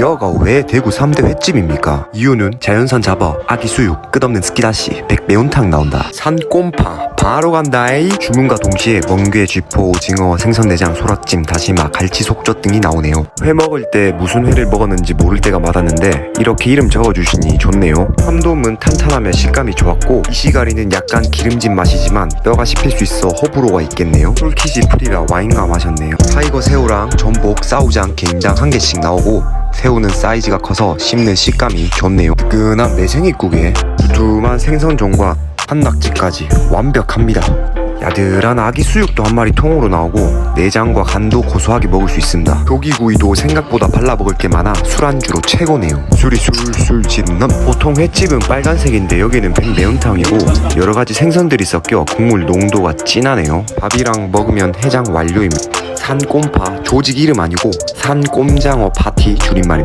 여가 왜 대구 3대 횟집입니까? 이유는 자연산 잡어, 아기 수육, 끝없는 스키다시, 백매운탕 나온다. 산꼼파, 바로 간다이. 주문과 동시에 멍게, 쥐포, 오징어, 생선내장, 소라찜, 다시마, 갈치, 속젓 등이 나오네요. 회 먹을 때 무슨 회를 먹었는지 모를 때가 많았는데 이렇게 이름 적어주시니 좋네요. 함돔은 탄탄하며 식감이 좋았고 이시가리는 약간 기름진 맛이지만 뼈가 씹힐 수 있어 호불호가 있겠네요. 솔킷이 프리라 와인과 마셨네요. 타이거 새우랑 전복 싸우지 않게 인당 한 개씩 나오고 새우는 사이즈가 커서 씹는 식감이 좋네요. 뜨끈한 매생이국에 두툼한 생선종과 한낙지까지 완벽합니다. 야들한 아기 수육도 한 마리 통으로 나오고 내장과 간도 고소하게 먹을 수 있습니다. 조기구이도 생각보다 발라 먹을 게 많아 술안주로 최고네요. 술이 술술 짓는 보통 횟집은 빨간색인데 여기는 백 매운탕이고 여러 가지 생선들이 섞여 국물 농도가 진하네요. 밥이랑 먹으면 해장 완료입니다. 산꼼파 조직 이름 아니고 산꼼장어 파티 줄임말입니다.